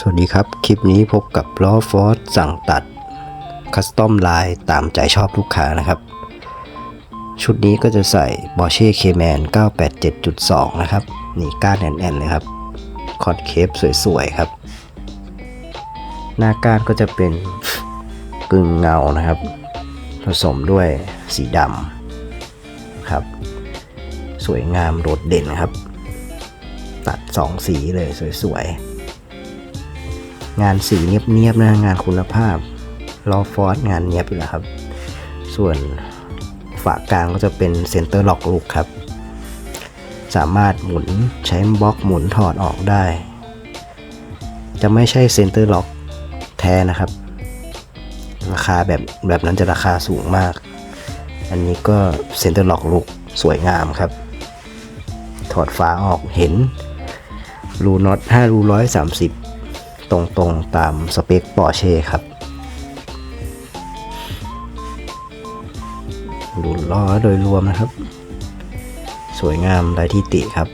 สวัสดีครับ คลิปนี้พบกับล้อฟอร์สั่งตัดคัสตอมลายตามใจชอบลูกค้านะครับ ชุดนี้ก็จะใส่ Porsche Cayman 987.2 นะครับ นี่ก้านแอนๆเลยครับ คอนเคปสวยๆครับ หน้าก้านก็จะเป็นกึ่งเงานะครับ ผสมด้วยสีดำครับ สวยงามโดดเด่นครับ ตัดสองสีเลยสวยๆ งานสีเนียบๆนะงานคุณภาพลอฟอสงานเนียบอยู่แล้วครับ ส่วนฝากลางก็จะเป็นเซนเตอร์ล็อกลูกครับ สามารถหมุนใช้บล็อกหมุนถอดออกได้ จะไม่ใช่เซนเตอร์ล็อกแท้นะครับ ราคาแบบแบบนั้นจะราคาสูงมาก อันนี้ก็เซนเตอร์ล็อกลูกสวยงามครับ ถอดฝาออกเห็นรูน็อต5รู130 ตรงๆตามสเปคปอร์เช่ครับ ดูล้อโดยรวมนะครับ สวยงามไร้ที่ติครับ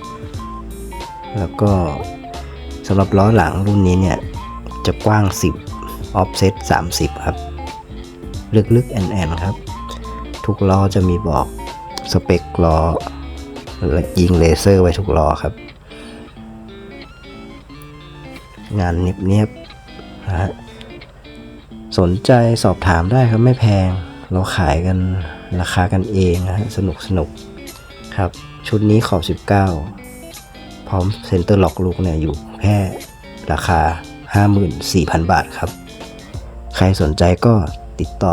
แล้วก็สำหรับล้อหลังรุ่นนี้เนี่ย จะกว้าง 10 offset 30 ครับ ลึกๆแอนๆครับ ทุกล้อจะมีบอกสเปคล้อและยิงเลเซอร์ไว้ทุกล้อครับ งานเนียบๆนะฮะสนใจสอบถามได้ครับไม่แพง เราขายกันราคากันเองนะฮะสนุกสนุกครับ ชุดนี้ขอบ 19 พร้อมเซ็นเตอร์ล็อกลูกเนี่ยอยู่แค่ราคา 54,000 บาทครับ ใครสนใจก็ติดต่อ